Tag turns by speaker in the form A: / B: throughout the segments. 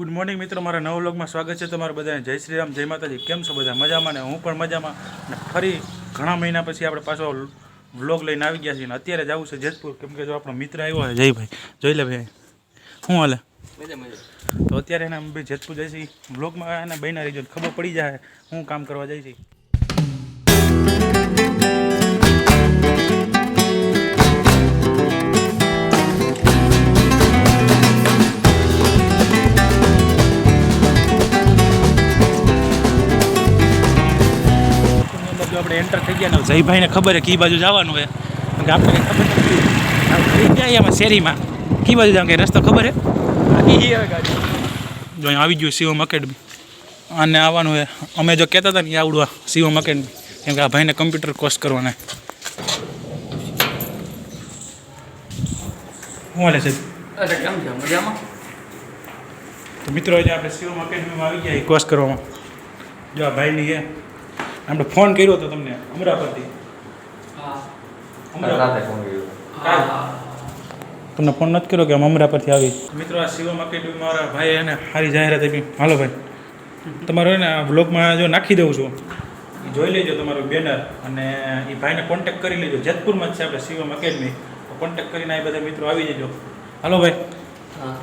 A: Good morning મિત્રો મારા નવ વ્લોગમાં સ્વાગત છે તમારા બધાને. જય શ્રી રામ જય માતાજી. કેમ છો બધા? મજામાં ને? હું પણ મજામાં. અને ફરી ઘણા મહિના પછી આપણે પાછો વ્લોગ લઈને આવી ગયા છીએ. અને અત્યારે જવું છે જેતપુર. કેમ કે જો આપણો મિત્ર આવ્યો છે જયભાઈ જોઈ લે ભાઈ. શું હાલે? તો અત્યારે એને અમે જેતપુર જઈશી વ્લોગમાં એને બહેના રહીજો ખબર પડી જાય હું કામ કરવા જાય એન્ટર થઈ ગયા ને જયભાઈને ખબર છે કઈ બાજુ જવાનું છે. કે આપણે કંઈ ખબર નથી. ગયા એમાં શેરીમાં. કઈ બાજુ જવાનું કે રસ્તો ખબર છે? જો અહીં આવી ગયું શિવમ એકેડમી અને આવવાનું હે અમે જો કહેતા હતા ને આવડવા શિવમ એકેડમી કેમ કે આ ભાઈને કમ્પ્યુટર કોર્સ કરવાના. શું હાલે છે?
B: અરે કેમ છે? મજામાં?
A: તો મિત્રો આજે આપણે શિવમ એકેડમીમાં આવી ગયા કોર્સ કરવામાં. જો આ ભાઈની છે આપણે ફોન કર્યો હતો તમને અમરાપતિ
B: હા.
A: અમરાપર
C: રાતે ફોન કર્યો.
B: હા
A: તમને ફોન નથી કર્યો કે અમરા પરથી આવી? મિત્રો આ શિવમ એકેડમી મારા ભાઈ એને સારી જાહેરાત આપી. હાલો ભાઈ. તમારો એને આ બ્લોગમાં જો નાખી દઉં છું. એ જોઈ લેજો તમારું બેનર અને એ ભાઈને કોન્ટેક્ટ કરી લેજો. જેતપુરમાં જ છે આપણે શિવમ એકેડમી કોન્ટેક્ટ કરીને આ બધા મિત્રો આવી જજો. હાલો ભાઈ.
B: હા.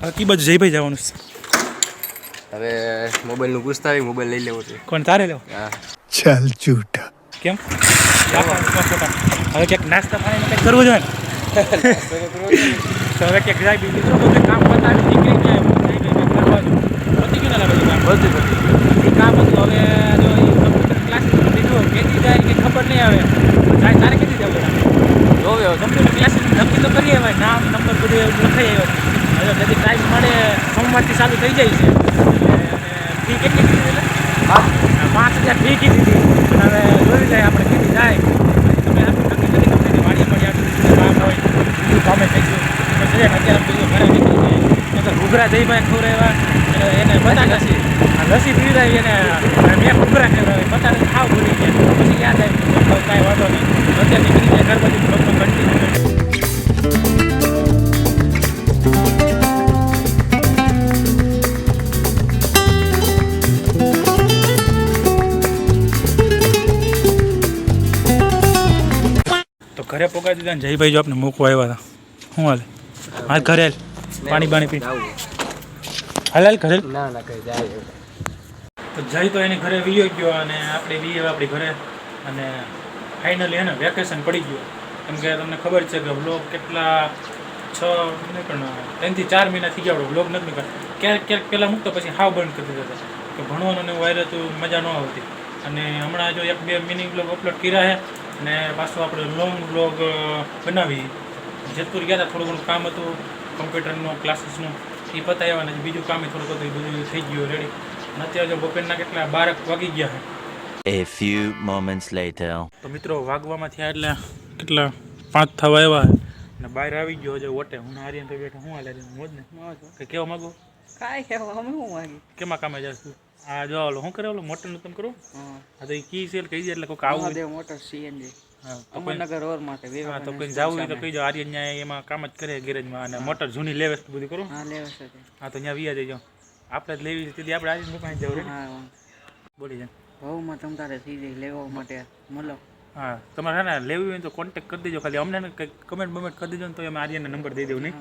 A: હા કી બાજુ જયભાઈ જવાનું છે.
C: હવે મોબાઈલનું પૂછતા આવી મોબાઈલ લઈ લેવો છે.
A: કોણ તારે લેવો?
C: હા.
D: ચાલ જૂઠા.
A: કેમ? હવે ક્યાંક નાસ્તા પાણી કંઈક કરવું જોઈએ તો હવે ક્યાંક જાય બીજું તો કામ કરતા નીકળી જાય કામ બધું બધું કામ? હતું હવે જો કમ્પ્યુટર ક્લાસ લીધું કે જાય કે ખબર નહીં આવે. જાય તારે કેતી જવું જોવે કમ્પ્યુટર ક્લાસ નક્કી તો કરીએ ભાઈ નામ નંબર બધું લખાઈ આવ્યો. સોમવારથી ચાલુ થઈ જાય છે. ફી કેટલી કીધી એટલે પાંચ હજાર ફી કીધી હતી. હવે જોઈ જાય આપણે કીધી જાય. તમે આટલું નક્કી કરી તમને વાડી મળી આટલું કામ હોય બીજું કામે થઈ ગયું. પછી અત્યારે બીજું ઘરે નીકળી જાય કે ઘૂઘરા જઈ ભાઈ ખવડાવ્યા એટલે એને બધા લસી આ લસી પીવડાવી એને મેં ઘૂઘરા કહેવાય બધા ખાવ ભૂલી ગયા. ઘરે પોકાઈ દીધા ને જયભાઈ જો આપણે મૂકવા આવ્યા હતા શું હાલે? હા ઘરે પાણી બાણી પી. હાલ હાલ ઘરે
C: ના ના કઈ જાય
A: તો જય તો એની ઘરે વિયો ગયો અને આપણે બી આપણી ઘરે. અને ફાઇનલી એને વેકેશન પડી ગયું. કેમ કે તમને ખબર છે કે બ્લોગ કેટલા છ નહીં પણ ત્રણથી ચાર મહિના થઈ ગયા બ્લોગ નથી નીકળ્યો ક્યારેક ક્યારેક પહેલાં મૂકતો પછી હાવ બંધ કરી દીધો હતો. કે ભણવાનું ને તો મજા ન આવતી. અને હમણાં જો એક બે મિનિંગ બ્લોગ અપલોડ કર્યા છે અને પાછું આપણે લોંગ બ્લોગ બનાવી. જેતપુર ગયા હતા થોડું ઘણું કામ હતું કમ્પ્યુટરનું ક્લાસીસનું એ પતાવ્યા અને બીજું કામ થોડું થોડુંક હતું એ બધું થઈ ગયું રેડી અને અત્યારે જો બપોરના કેટલા બારક વાગી ગયા છે.
E: A few moments later.
A: તો મિત્રો વાગવામાં થયા એટલે કેટલા પાંચ થવા આવ્યા ને અને બહાર આવી ગયો છે ઓટે હું આર્યન ભાઈ બેઠા હું હાલે મોજ ને? કે કેવા માગો?
B: કાંઈ કેવા અમે હું માગી
A: કેમાં કામે તું આ જો ઓલો શું કરે ઓલો? મોટરનું તમે કરો? હા. તો એ કી સેલ કહી દે એટલે કોઈક આવું.
B: મહાદેવ મોટર સીએનજી
A: કોઈ
B: અમરનગર રોડ માટે
A: હા તો કોઈ જવું હોય તો કહી જાઓ આર્યન ન્યાય એમાં કામ જ કરે ગેરેજમાં અને મોટર જૂની લેવેસ બધું કરો.
B: હા લેવેસ
A: હા તો ત્યાં વિયા દેજો આપણે જ લેવી છે તેથી આપણે આર્યન મુકાઈ જવું
B: હા
A: બોલી જાય
B: ભાવમાં તમ તારે થઈ જાય લેવા માટે. મળો
A: હા તમારે છે ને લેવી હોય તો કોન્ટેક્ટ કરી દેજો. ખાલી અમને કંઈક કમેન્ટ બમેન્ટ કરી દેજો ને તો અમે આર્યનને નંબર દઈ દઉં નહીં?